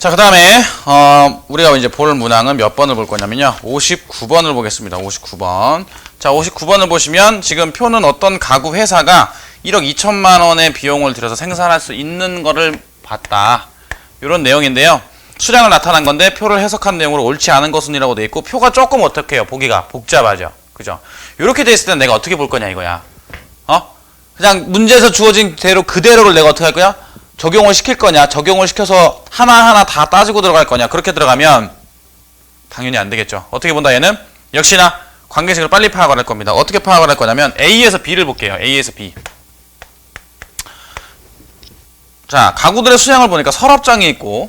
자, 그 다음에, 어, 우리가 이제 볼 문항은 몇 번을 볼 거냐면요. 59번을 보겠습니다. 59번. 자, 59번을 보시면 지금 표는 어떤 가구 회사가 1억 2천만 원의 비용을 들여서 생산할 수 있는 거를 봤다. 이런 내용인데요. 수량을 나타난 건데 표를 해석한 내용으로 옳지 않은 것은이라고 돼 있고 표가 조금 어떻게 해요? 보기가 복잡하죠. 그죠? 이렇게 돼 있을 때는 내가 어떻게 볼 거냐 이거야. 어? 그냥 문제에서 주어진 대로 그대로를 내가 어떻게 할 거야? 적용을 시킬 거냐? 적용을 시켜서 하나하나 다 따지고 들어갈 거냐? 그렇게 들어가면 당연히 안 되겠죠. 어떻게 본다 얘는? 역시나 관계식을 빨리 파악을 할 겁니다. 어떻게 파악을 할 거냐면 A에서 B를 볼게요. A에서 B. 자, 가구들의 수량을 보니까 서랍장이 있고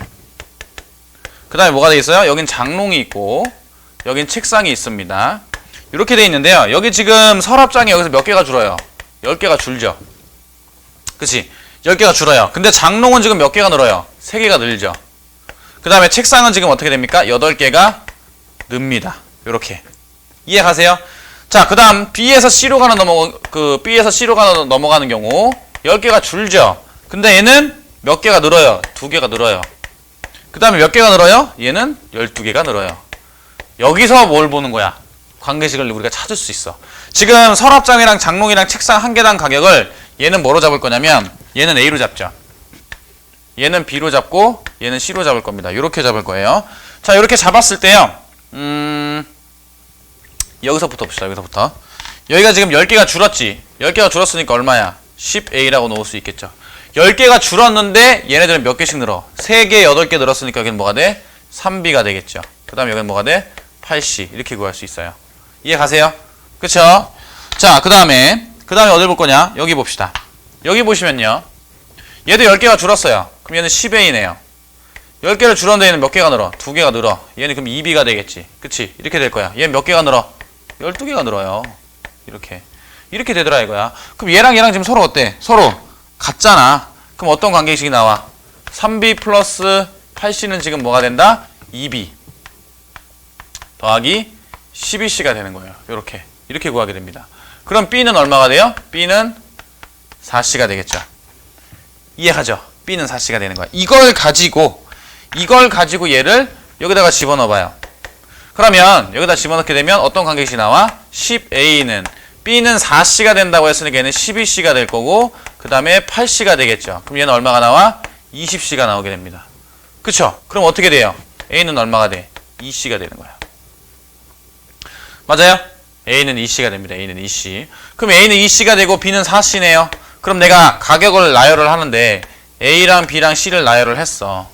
그 다음에 뭐가 돼 있어요? 여긴 장롱이 있고 여긴 책상이 있습니다. 이렇게 돼 있는데요. 여기 지금 서랍장이 여기서 몇 개가 줄어요? 10개가 줄죠. 그치? 10개가 줄어요. 근데 장롱은 지금 몇 개가 늘어요? 3개가 늘죠. 그 다음에 책상은 지금 어떻게 됩니까? 8개가 늡니다. 요렇게. 이해 가세요? 자, 그 다음 B에서 C로 가는 넘어, 그 B에서 C로 가는 넘어가는 경우 10개가 줄죠. 근데 얘는 몇 개가 늘어요? 2개가 늘어요. 그 다음에 몇 개가 늘어요? 얘는 12개가 늘어요. 여기서 뭘 보는 거야? 관계식을 우리가 찾을 수 있어. 지금 서랍장이랑 장롱이랑 책상 한 개당 가격을 얘는 뭐로 잡을 거냐면 얘는 A로 잡죠. 얘는 B로 잡고 얘는 C로 잡을 겁니다. 이렇게 잡을 거예요. 자, 이렇게 잡았을 때요. 음, 여기서부터 봅시다. 여기서부터. 여기가 지금 10개가 줄었지. 10개가 줄었으니까 얼마야? 10A라고 놓을 수 있겠죠. 10개가 줄었는데 얘네들은 몇 개씩 늘어? 3개, 8개 늘었으니까 여기는 뭐가 돼? 3B가 되겠죠. 그 다음에 여기는 뭐가 돼? 8C. 이렇게 구할 수 있어요. 이해 가세요? 그쵸? 자, 그 다음에, 그 다음에 어딜 볼 거냐? 여기 봅시다. 여기 보시면요. 얘도 10개가 줄었어요. 그럼 얘는 10A네요. 10개를 줄었는데 얘는 몇 개가 늘어? 2개가 늘어. 얘는 그럼 2B가 되겠지. 그치? 이렇게 될 거야. 얘는 몇 개가 늘어? 12개가 늘어요. 이렇게. 이렇게 되더라 이거야. 그럼 얘랑 얘랑 지금 서로 어때? 서로 같잖아. 그럼 어떤 관계식이 나와? 3B 플러스 8C는 지금 뭐가 된다? 2B. 더하기 12C가 되는 거예요. 이렇게. 이렇게 구하게 됩니다. 그럼 B는 얼마가 돼요? B는 4C가 되겠죠. 이해하죠? B는 4C가 되는 거야. 이걸 가지고 이걸 가지고 얘를 여기다가 집어넣어 봐요. 그러면 여기다 집어넣게 되면 어떤 관계식이 나와? 10A는 B는 4C가 된다고 했으니까 얘는 12C가 될 거고 그 다음에 8C가 되겠죠. 그럼 얘는 얼마가 나와? 20C가 나오게 됩니다. 그쵸? 그럼 어떻게 돼요? A는 얼마가 돼? 2C가 되는 거야. 맞아요? A는 2C가 됩니다. A는 2C. 그럼 A는 2C가 되고 B는 4C네요. 그럼 내가 가격을 나열을 하는데 A랑 B랑 C를 나열을 했어.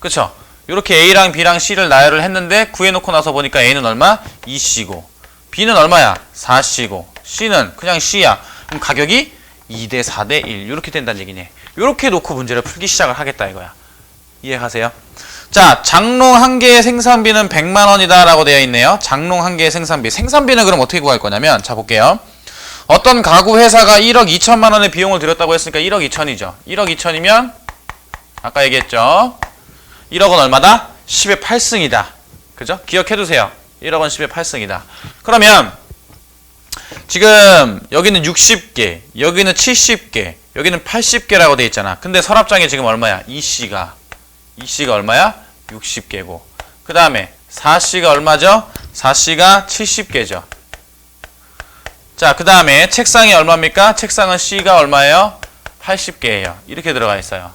그쵸? 이렇게 A랑 B랑 C를 나열을 했는데 구해놓고 나서 보니까 A는 얼마? 2C고 B는 얼마야? 4C고 C는 그냥 C야. 그럼 가격이 2대 4대 1 이렇게 된다는 얘기네. 이렇게 놓고 문제를 풀기 시작을 하겠다 이거야. 이해가세요? 자, 장롱 한 개의 생산비는 100만 원이다라고 되어 있네요. 장롱 한 개의 생산비. 생산비는 그럼 어떻게 구할 거냐면 자 볼게요. 어떤 가구 회사가 1억 2천만 원의 비용을 들였다고 했으니까 1억 2천이죠. 1억 2천이면 아까 얘기했죠. 1억은 얼마다? 10의 8승이다. 그죠? 기억해 두세요. 1억은 10의 8승이다. 그러면 지금 여기는 60개, 여기는 70개, 여기는 80개라고 돼 있잖아. 근데 서랍장이 지금 얼마야? 2C가 2C가 얼마야? 60개고. 그 다음에 4C가 얼마죠? 4C가 70개죠. 자, 그 다음에 책상이 얼마입니까? 책상은 C가 얼마예요? 80개예요. 이렇게 들어가 있어요.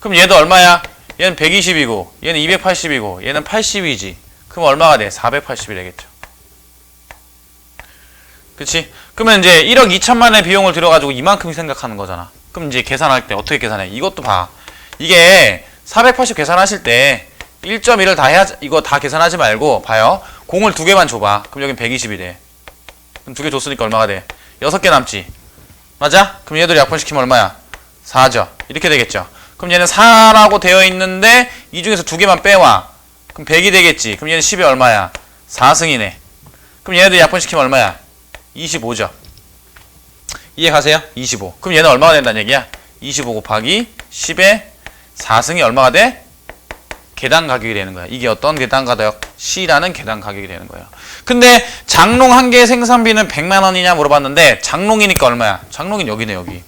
그럼 얘도 얼마야? 얘는 120이고, 얘는 280이고, 얘는 80이지. 그럼 얼마가 돼? 480이 되겠죠. 그치? 그러면 이제 1억 2천만 원의 비용을 들여가지고 이만큼 생각하는 거잖아. 그럼 이제 계산할 때 어떻게 계산해? 이것도 봐. 이게 480 계산하실 때 1.1을 다 해야, 이거 다 계산하지 말고, 봐요. 공을 두 개만 줘봐. 그럼 여긴 120이 돼. 그럼 두 개 줬으니까 얼마가 돼? 여섯 개 남지. 맞아? 그럼 얘들 약분시키면 얼마야? 4죠. 이렇게 되겠죠. 그럼 얘는 4라고 되어 있는데 이 중에서 두 개만 빼와. 그럼 100이 되겠지. 그럼 얘는 10이 얼마야? 4승이네. 그럼 얘네들 약분시키면 얼마야? 25죠. 이해 가세요? 25. 그럼 얘는 얼마가 된다는 얘기야? 25 곱하기 10에 4승이 얼마가 돼? 계단 가격이 되는 거야. 이게 어떤 계단 가격? C라는 계단 가격이 되는 거예요. 근데 장롱 한 개의 생산비는 100만 원이냐 물어봤는데 장롱이니까 얼마야? 장롱이 여기네 여기.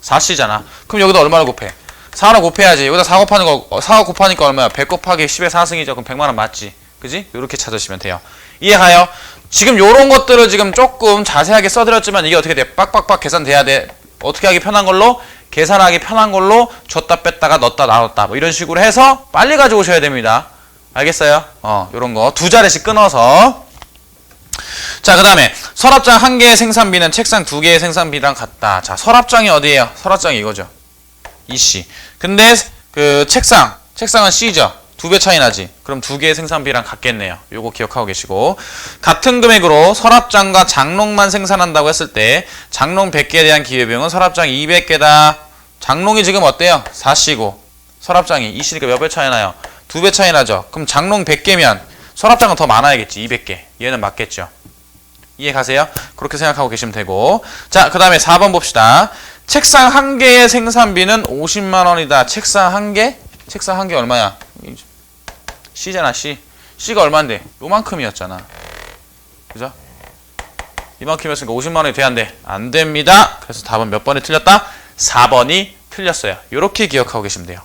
4C잖아. 그럼 여기다 얼마를 곱해? 4로 곱해야지. 여기다 4 곱하는 거, 4 곱하니까 얼마야? 100 곱하기 10의 4승이죠. 그럼 100만 원 맞지? 그지? 이렇게 찾으시면 돼요. 이해가요? 지금 요런 것들을 지금 조금 자세하게 써드렸지만 이게 어떻게 돼? 빡빡빡 계산돼야 돼. 어떻게 하기 편한 걸로? 계산하기 편한 걸로 줬다 뺐다가 넣었다 나눴다. 뭐 이런 식으로 해서 빨리 가져오셔야 됩니다. 알겠어요? 어, 요런 거. 두 자리씩 끊어서. 자, 그 다음에 서랍장 한 개의 생산비는 책상 두 개의 생산비랑 같다. 자, 서랍장이 어디예요? 서랍장이 이거죠. EC. 근데 그 책상, 책상은 C죠. 두 배 차이 나지. 그럼 두 개의 생산비랑 같겠네요. 요거 기억하고 계시고 같은 금액으로 서랍장과 장롱만 생산한다고 했을 때 장롱 100개에 대한 기회비용은 서랍장 200개다. 장롱이 지금 어때요? 4C고 서랍장이 EC니까 몇 배 차이 나요? 두 배 차이 나죠. 그럼 장롱 100개면 서랍장은 더 많아야겠지. 200개. 얘는 맞겠죠. 이해 가세요? 그렇게 생각하고 계시면 되고. 자, 그 다음에 4번 봅시다. 책상 한 개의 생산비는 50만 원이다. 책상 한 개? 책상 한 개 얼마야? C잖아, C. C가 얼만데? 요만큼이었잖아. 그죠? 이만큼이었으니까 50만 원이 돼야 안 돼. 안 됩니다. 그래서 답은 몇 번이 틀렸다? 4번이 틀렸어요. 요렇게 기억하고 계시면 돼요.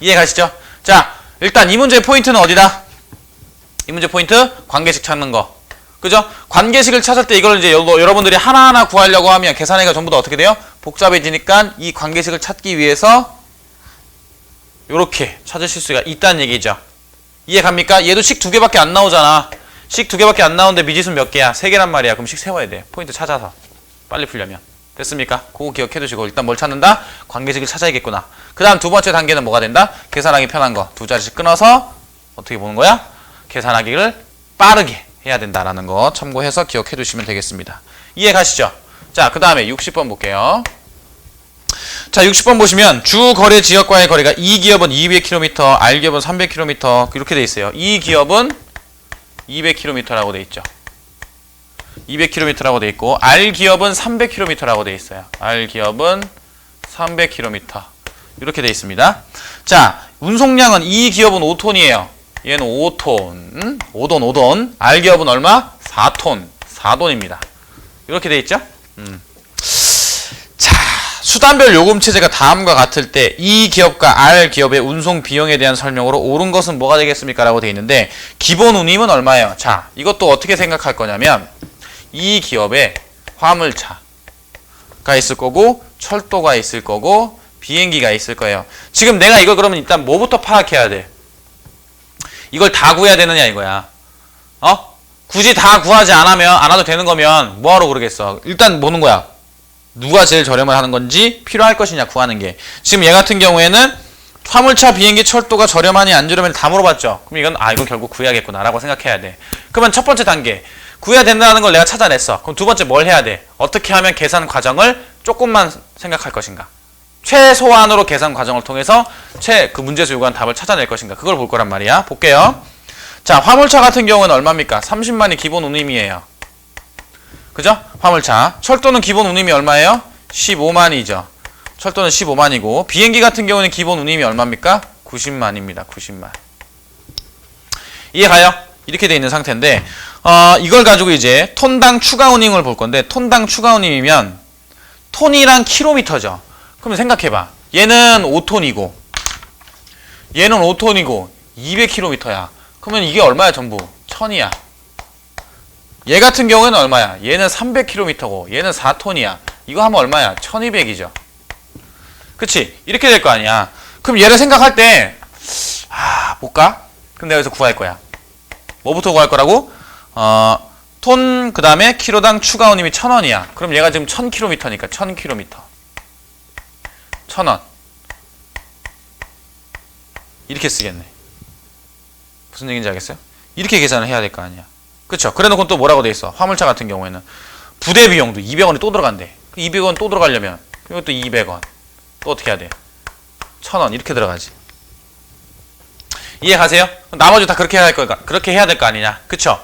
이해 가시죠? 자, 일단 이 문제의 포인트는 어디다? 이 문제 포인트 관계식 찾는 거. 그죠? 관계식을 찾을 때 이걸 이제 여- 여러분들이 하나하나 구하려고 하면 계산해가 전부 다 어떻게 돼요? 복잡해지니까 이 관계식을 찾기 위해서 이렇게 찾으실 수가 있다는 얘기죠. 이해 갑니까? 얘도 식 두 개밖에 안 나오잖아. 식 두 개밖에 안 나오는데 미지수 몇 개야? 세 개란 말이야. 그럼 식 세워야 돼. 포인트 찾아서. 빨리 풀려면. 됐습니까? 그거 기억해 두시고 일단 뭘 찾는다? 관계식을 찾아야겠구나. 그 다음 두 번째 단계는 뭐가 된다? 계산하기 편한 거. 두 자리씩 끊어서 어떻게 보는 거야? 계산하기를 빠르게 해야 된다라는 거 참고해서 기억해 두시면 되겠습니다. 이해 가시죠? 자, 그 다음에 60번 볼게요. 자, 60번 보시면 주 거래 지역과의 거리가 이 기업은 200km, R 기업은 300km 이렇게 돼 있어요. 이 기업은 200km라고 돼 있죠. 200km라고 돼 있고 R 기업은 300km라고 돼 있어요. R 기업은 300km 이렇게 돼 있습니다. 자, 운송량은 이 기업은 5톤이에요. 얘는 5톤, 5돈, 5돈. R 기업은 얼마? 4톤, 4돈입니다. 이렇게 돼 있죠? 음. 자, 수단별 요금 체제가 다음과 같을 때 이 기업과 R 기업의 운송 비용에 대한 설명으로 옳은 것은 뭐가 되겠습니까? 라고 돼 있는데 기본 운임은 얼마예요? 자, 이것도 어떻게 생각할 거냐면 이 기업에 화물차가 있을 거고 철도가 있을 거고 비행기가 있을 거예요. 지금 내가 이걸 그러면 일단 뭐부터 파악해야 돼? 이걸 다 구해야 되느냐 이거야. 어? 굳이 다 구하지 않으면 안 와도 되는 거면 뭐하러 그러겠어? 일단 뭐는 거야? 누가 제일 저렴을 하는 건지 필요할 것이냐 구하는 게. 지금 얘 같은 경우에는 화물차 비행기 철도가 저렴하니 안 저렴하니 다 물어봤죠. 그럼 이건 아 이건 결국 구해야겠구나 라고 생각해야 돼. 그러면 첫 번째 단계. 구해야 된다는 걸 내가 찾아냈어. 그럼 두 번째 뭘 해야 돼? 어떻게 하면 계산 과정을 조금만 생각할 것인가? 최소한으로 계산 과정을 통해서 최 그 문제에서 요구한 답을 찾아낼 것인가? 그걸 볼 거란 말이야. 볼게요. 자 화물차 같은 경우는 얼마입니까? 30만이 기본 운임이에요 그죠? 화물차. 철도는 기본 운임이 얼마예요? 15만이죠. 철도는 15만이고 비행기 같은 경우는 기본 운임이 얼마입니까? 90만입니다. 90만. 이해가요? 이렇게 돼 있는 상태인데 어, 이걸 가지고 이제 톤당 추가 운임을 볼 건데 톤당 추가 운임이면 톤이랑 킬로미터죠. 그럼 생각해봐. 얘는 5톤이고 얘는 5톤이고 200km야. 그러면 이게 얼마야 전부? 1000이야. 얘 같은 경우에는 얼마야? 얘는 300km고 얘는 4톤이야. 이거 하면 얼마야? 1200이죠. 그치? 이렇게 될 거 아니야. 그럼 얘를 생각할 때, 아, 볼까? 그럼 내가 여기서 구할 거야. 뭐부터 구할 거라고? 어, 톤, 그 다음에 키로당 추가 운임이 1000원이야. 그럼 얘가 지금 1000km니까 1000km. 1000원. 이렇게 쓰겠네. 무슨 얘기인지 알겠어요? 이렇게 계산을 해야 될 거 아니야. 그쵸. 그래 놓고 또 뭐라고 돼 있어. 화물차 같은 경우에는. 부대 비용도 200원이 또 들어간대. 200원 또 들어가려면 이것도 200원. 또 어떻게 해야 돼? 1000원 이렇게 들어가지. 이해 가세요? 나머지 다 그렇게 해야 할 거니까 그렇게 해야 될 거 아니냐. 그쵸?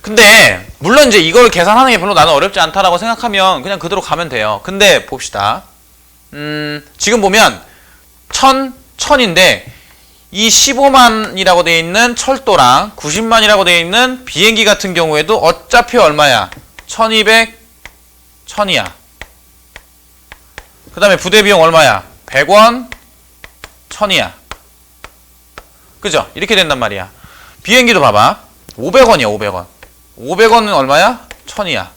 근데 물론 이제 이걸 계산하는 게 별로 나는 어렵지 않다라고 생각하면 그냥 그대로 가면 돼요. 근데 봅시다. 음, 지금 보면 1000, 1000인데 이 15만이라고 되어 있는 철도랑 90만이라고 되어 있는 비행기 같은 경우에도 어차피 얼마야? 1200, 1000이야. 그 다음에 부대 비용 얼마야? 100원, 천이야. 그죠? 이렇게 된단 말이야. 비행기도 봐봐. 500원이야, 500원. 500원은 얼마야? 천이야.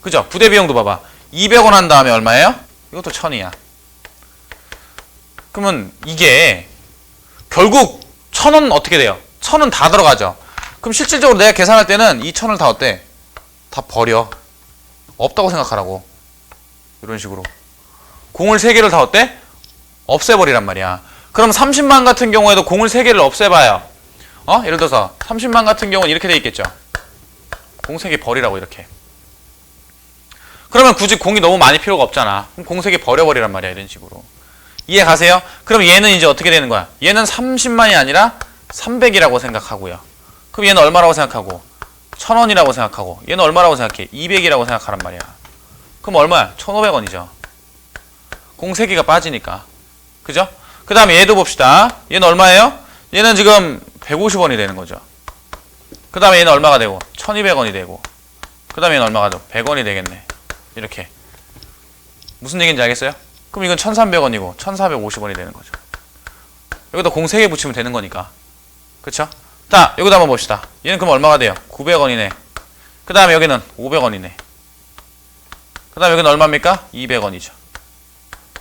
그죠? 부대 비용도 봐봐. 200원 한 다음에 얼마예요? 이것도 천이야. 그러면 이게 결국 천 원 어떻게 돼요? 천은 다 들어가죠. 그럼 실질적으로 내가 계산할 때는 이 천을 다 어때? 다 버려. 없다고 생각하라고. 이런 식으로. 공을 세 개를 다 어때? 없애버리란 말이야. 그럼 30만 같은 경우에도 공을 세 개를 없애봐요. 어? 예를 들어서 30만 같은 경우는 이렇게 돼 있겠죠. 공 세 개 버리라고 이렇게. 그러면 굳이 공이 너무 많이 필요가 없잖아. 그럼 공 세 개 버려버리란 말이야. 이런 식으로. 이해 가세요? 그럼 얘는 이제 어떻게 되는 거야? 얘는 30만이 아니라 300이라고 생각하고요. 그럼 얘는 얼마라고 생각하고? 1000원이라고 생각하고. 얘는 얼마라고 생각해? 200이라고 생각하란 말이야. 그럼 얼마야? 1500원이죠. 공 3개가 빠지니까. 그죠? 그 다음에 얘도 봅시다. 얘는 얼마예요? 얘는 지금 150원이 되는 거죠. 그 다음에 얘는 얼마가 되고? 1200원이 되고. 그 다음에 얘는 얼마가 되고? 100원이 되겠네. 이렇게. 무슨 얘기인지 알겠어요? 그럼 이건 1300원이고 1450원이 되는 거죠. 여기다 공 3개 붙이면 되는 거니까. 그쵸? 자, 여기다 한번 봅시다. 얘는 그럼 얼마가 돼요? 900원이네. 그 다음에 여기는 500원이네. 그 다음에 여기는 얼마입니까? 200원이죠.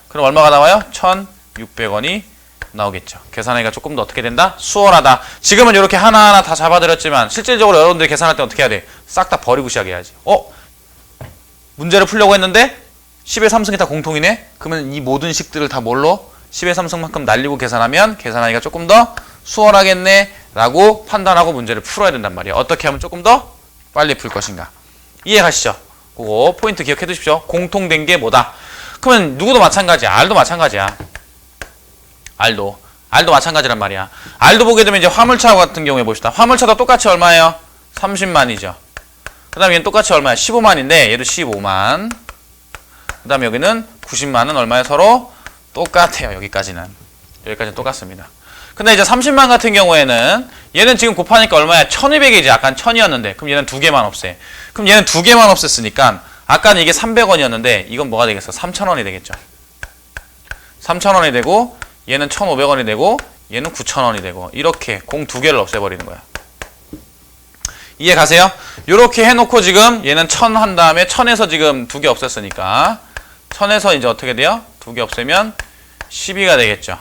그럼 얼마가 나와요? 1600원이 나오겠죠. 계산하기가 조금 더 어떻게 된다? 수월하다. 지금은 이렇게 하나하나 다 잡아드렸지만 실질적으로 여러분들이 계산할 때 어떻게 해야 돼? 싹 다 버리고 시작해야지. 어? 문제를 풀려고 했는데 10의 3승이 다 공통이네? 그러면 이 모든 식들을 다 뭘로? 10의 3승만큼 날리고 계산하면 계산하기가 조금 더 수월하겠네 라고 판단하고 문제를 풀어야 된단 말이에요. 어떻게 하면 조금 더 빨리 풀 것인가. 이해 가시죠? 그거 포인트 기억해 두십시오. 공통된 게 뭐다? 그러면 누구도 마찬가지야. R도 마찬가지야. R도. R도 마찬가지란 말이야. R도 보게 되면 이제 화물차 같은 경우에 봅시다. 화물차도 똑같이 얼마예요? 30만이죠. 그 다음에 얘는 똑같이 얼마야? 15만인데 얘도 15만. 그 다음에 여기는 90만은 얼마에 서로 똑같아요. 여기까지는. 여기까지는 똑같습니다. 근데 이제 30만 같은 경우에는 얘는 지금 곱하니까 얼마야? 1200이지. 아까 1000이었는데. 그럼 얘는 두 개만 없애. 그럼 얘는 두 개만 없앴으니까 아까는 이게 300원이었는데 이건 뭐가 되겠어? 3000원이 되겠죠. 3000원이 되고 얘는 1500원이 되고 얘는 9000원이 되고 이렇게 공 두 개를 없애버리는 거야. 이해 가세요? 이렇게 해놓고 지금 얘는 1000 한 다음에 1000에서 지금 두 개 없앴으니까 1000에서 이제 어떻게 돼요? 두 개 없애면 12가 되겠죠.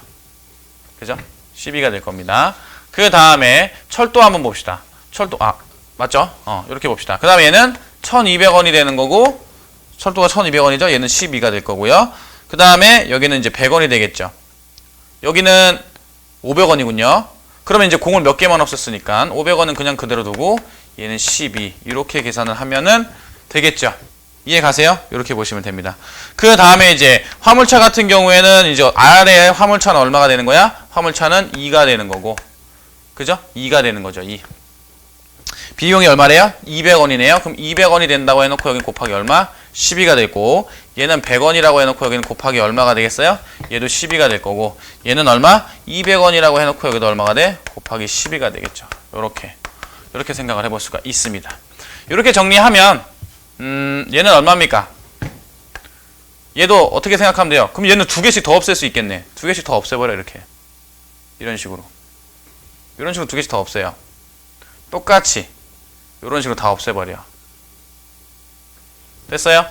그죠? 12가 될 겁니다. 그 다음에 철도 한번 봅시다. 철도, 아, 맞죠? 어, 이렇게 봅시다. 그 다음에 얘는 1200원이 되는 거고, 철도가 1200원이죠? 얘는 12가 될 거고요. 그 다음에 여기는 이제 100원이 되겠죠. 여기는 500원이군요. 그러면 이제 공을 몇 개만 없앴으니까 500원은 그냥 그대로 두고 얘는 12 이렇게 계산을 하면은 되겠죠. 이해 가세요? 이렇게 보시면 됩니다. 그 다음에 이제 화물차 같은 경우에는 이제 아래 화물차는 얼마가 되는 거야? 화물차는 2가 되는 거고. 그죠? 2가 되는 거죠. 2. 비용이 얼마래요? 200원이네요. 그럼 200원이 된다고 해놓고 여기 곱하기 얼마? 12가 되고 얘는 100원이라고 해놓고 여기는 곱하기 얼마가 되겠어요? 얘도 12가 될 거고 얘는 얼마? 200원이라고 해놓고 여기도 얼마가 돼? 곱하기 12가 되겠죠. 요렇게 이렇게 생각을 해볼 수가 있습니다. 이렇게 정리하면 음, 얘는 얼마입니까? 얘도 어떻게 생각하면 돼요? 그럼 얘는 두 개씩 더 없앨 수 있겠네. 두 개씩 더 없애버려 이렇게 이런 식으로 이런 식으로 두 개씩 더 없애요. 똑같이 이런 식으로 다 없애버려. 됐어요?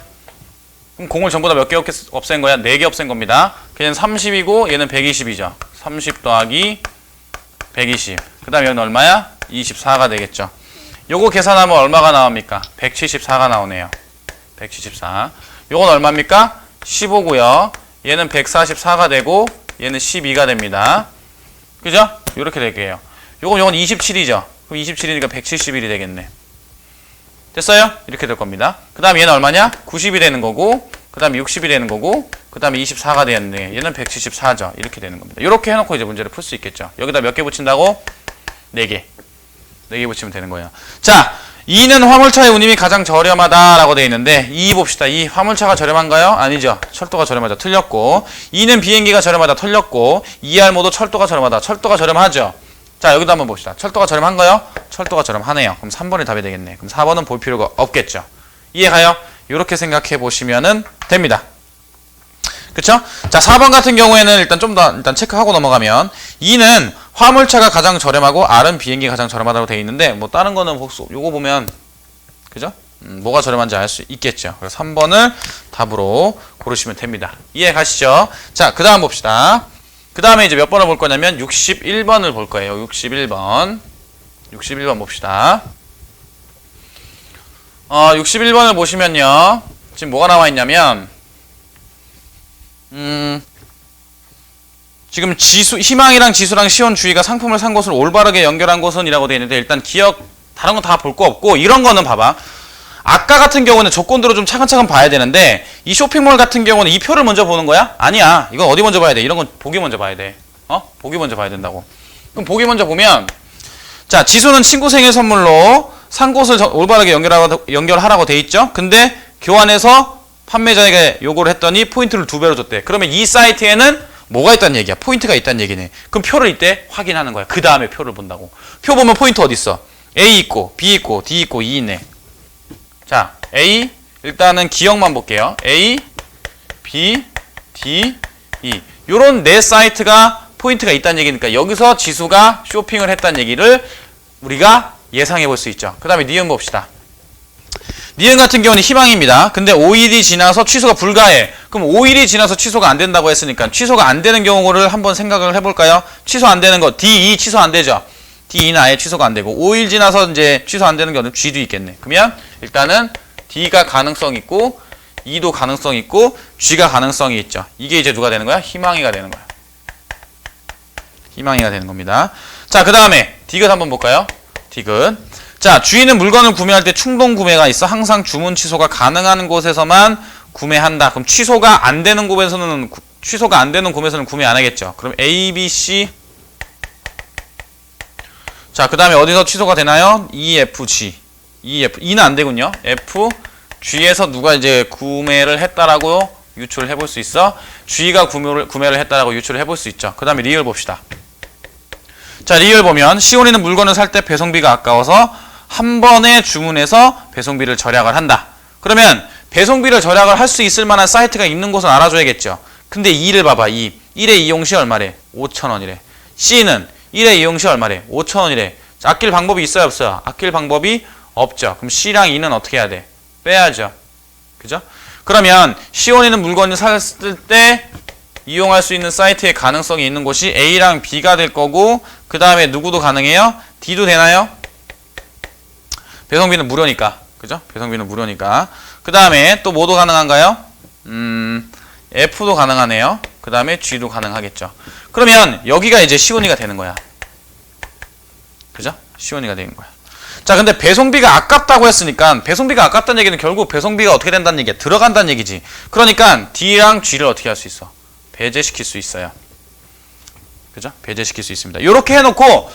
그럼 공을 전부 다 몇 개 없앤 거야? 네 개 없앤 겁니다. 걔는 30이고 얘는 120이죠. 30 더하기 120. 그 다음에 여기는 얼마야? 24가 되겠죠. 요거 계산하면 얼마가 나옵니까? 174가 나오네요. 174. 요건 얼마입니까? 15고요. 얘는 144가 되고 얘는 12가 됩니다. 그죠? 이렇게 될게요. 요건 요건 27이죠. 그럼 27이니까 171이 되겠네. 됐어요? 이렇게 될 겁니다. 그 다음에 얘는 얼마냐? 90이 되는 거고, 그 다음에 60이 되는 거고, 그 다음에 24가 되었네. 얘는 174죠. 이렇게 되는 겁니다. 이렇게 해놓고 이제 문제를 풀 수 있겠죠. 여기다 몇 개 붙인다고? 4개. 4개 붙이면 되는 거예요. 자, 2는 화물차의 운임이 가장 저렴하다라고 되어 있는데 2 봅시다. 2 화물차가 저렴한가요? 아니죠. 철도가 저렴하죠. 틀렸고 2는 비행기가 저렴하다. 틀렸고 2할모도 철도가 저렴하다. 철도가 저렴하죠. 자, 여기도 한번 봅시다. 철도가 저렴한가요? 철도가 저렴하네요. 그럼 3번이 답이 되겠네. 그럼 4번은 볼 필요가 없겠죠. 이해가요? 이렇게 생각해 보시면은 됩니다. 그쵸? 자, 4번 같은 경우에는 일단 좀 더 일단 체크하고 넘어가면 2는 화물차가 가장 저렴하고 R은 비행기 가장 저렴하다고 되어 있는데 뭐 다른 거는 복수 요거 보면 그죠? 음, 뭐가 저렴한지 알 수 있겠죠. 그래서 3번을 답으로 고르시면 됩니다. 이해 가시죠? 자, 그 다음 봅시다. 그 다음에 이제 몇 번을 볼 거냐면 61번을 볼 거예요. 61번. 61번 봅시다. 어, 61번을 보시면요. 지금 뭐가 나와 있냐면, 음, 지금 지수, 희망이랑 지수랑 시온 주의가 상품을 산 곳을 올바르게 연결한 곳은 이라고 되어 있는데, 일단 기억, 다른 건 다 볼 거 없고, 이런 거는 봐봐. 아까 같은 경우는 조건대로 좀 차근차근 봐야 되는데, 이 쇼핑몰 같은 경우는 이 표를 먼저 보는 거야? 아니야. 이건 어디 먼저 봐야 돼? 이런 건 보기 먼저 봐야 돼. 어? 보기 먼저 봐야 된다고. 그럼 보기 먼저 보면, 자, 지수는 친구 생일 선물로 산 곳을 저- 올바르게 연결하라고 돼 있죠? 근데 교환해서 판매자에게 요구를 했더니 포인트를 두 배로 줬대. 그러면 이 사이트에는 뭐가 있다는 얘기야? 포인트가 있다는 얘기네. 그럼 표를 이때 확인하는 거야. 그 다음에 표를 본다고. 표 보면 포인트 어디 있어? A 있고, B 있고, D 있고, E 있네. 자, A 일단은 기억만 볼게요. A, B, D, E. 요런 네 사이트가 포인트가 있다는 얘기니까 여기서 지수가 쇼핑을 했다는 얘기를 우리가 예상해 볼 수 있죠. 그 다음에 니은 봅시다. 니은 같은 경우는 희망입니다. 근데 5일이 지나서 취소가 불가해. 그럼 5일이 지나서 취소가 안 된다고 했으니까 취소가 안 되는 경우를 한번 생각을 해볼까요? 취소 안 되는 거 D2 취소 안 되죠. D2는 아예 취소가 안 되고 5일 지나서 이제 취소 안 되는 경우는 G도 있겠네. 그러면 일단은 D가 가능성 있고 E도 가능성 있고 G가 가능성이 있죠. 이게 이제 누가 되는 거야? 희망이가 되는 거야. 희망이가 되는 겁니다. 자, 그 다음에 디귿 한번 볼까요? 디귿. 자, 주인은 물건을 구매할 때 충동 구매가 있어 항상 주문 취소가 가능한 곳에서만 구매한다. 그럼 취소가 안 되는 곳에서는 구- 취소가 안 되는 구매에서는 구매 안 하겠죠. 그럼 A, B, C. 자, 그 다음에 어디서 취소가 되나요? E, F, G. E, F. E는 안 되군요. F, G에서 누가 이제 구매를 했다라고 유출을 해볼 수 있어. G가 구매를, 구매를 했다라고 유출을 해볼 수 있죠. 그 다음에 리을 봅시다. 자, 리얼 보면 시온이는 물건을 살 때 배송비가 아까워서 한 번에 주문해서 배송비를 절약을 한다. 그러면 배송비를 절약을 할 수 있을 만한 사이트가 있는 곳은 알아줘야겠죠. 근데 2를 봐봐. 2. 1의 이용시 얼마래? 5천원이래. C는 1의 이용시 얼마래? 5천원이래. 아낄 방법이 있어요? 없어요? 아낄 방법이 없죠. 그럼 C랑 2는 어떻게 해야 돼? 빼야죠. 그죠? 그러면 시온이는 물건을 샀을 때 이용할 수 있는 사이트의 가능성이 있는 곳이 A랑 B가 될 거고 그 다음에 누구도 가능해요? D도 되나요? 배송비는 무료니까 그죠? 배송비는 무료니까 그 다음에 또 뭐도 가능한가요? 음 F도 가능하네요 그 다음에 G도 가능하겠죠 그러면 여기가 이제 시온이가 되는 거야 그죠? 시온이가 되는 거야 자 근데 배송비가 아깝다고 했으니까 배송비가 아깝다는 얘기는 결국 배송비가 어떻게 된다는 얘기야 들어간다는 얘기지 그러니까 D랑 G를 어떻게 할 수 있어? 배제시킬 수 있어요. 그죠? 배제시킬 수 있습니다. 이렇게 해놓고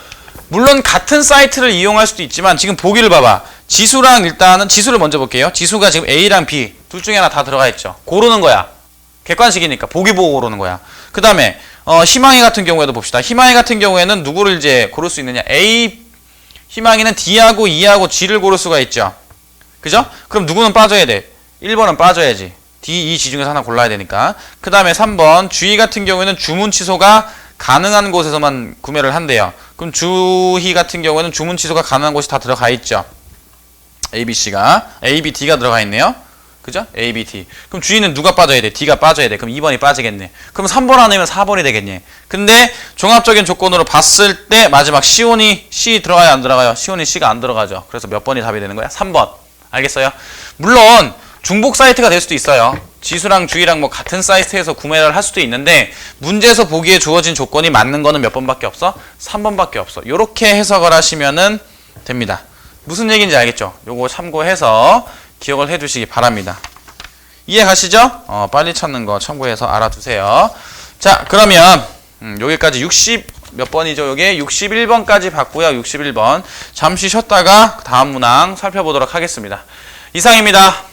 물론 같은 사이트를 이용할 수도 있지만 지금 보기를 봐봐. 지수랑 일단은 지수를 먼저 볼게요. 지수가 지금 A랑 B 둘 중에 하나 다 들어가 있죠. 고르는 거야. 객관식이니까 보기 보고 고르는 거야. 그 다음에 어, 희망이 같은 경우에도 봅시다. 희망이 같은 경우에는 누구를 이제 고를 수 있느냐? A 희망이는 D하고 E하고 G를 고를 수가 있죠. 그죠? 그럼 누구는 빠져야 돼? 1번은 빠져야지. D, E, G 중에서 하나 골라야 되니까. 그 다음에 3번 주희 같은 경우에는 주문 취소가 가능한 곳에서만 구매를 한대요. 그럼 주희 같은 경우에는 주문 취소가 가능한 곳이 다 들어가 있죠. A, B, C가 A, B, D가 들어가 있네요. 그죠? A, B, D. 그럼 주희는 누가 빠져야 돼? D가 빠져야 돼. 그럼 2번이 빠지겠네. 그럼 3번 아니면 4번이 되겠네. 근데 종합적인 조건으로 봤을 때 마지막 시온이 C 들어가요? 안 들어가요? 시온이 C가 안 들어가죠. 그래서 몇 번이 답이 되는 거야? 3번. 알겠어요? 물론 중복 사이트가 될 수도 있어요. 지수랑 주희랑 뭐 같은 사이트에서 구매를 할 수도 있는데 문제에서 보기에 주어진 조건이 맞는 거는 몇 번밖에 없어? 3번밖에 없어. 요렇게 해석을 하시면은 됩니다. 무슨 얘기인지 알겠죠? 요거 참고해서 기억을 해 두시기 바랍니다. 이해 가시죠? 어, 빨리 찾는 거 참고해서 알아두세요. 자, 그러면 음, 여기까지 60 몇 번이죠? 요게 61번까지 봤고요. 61번. 잠시 쉬었다가 다음 문항 살펴보도록 하겠습니다. 이상입니다.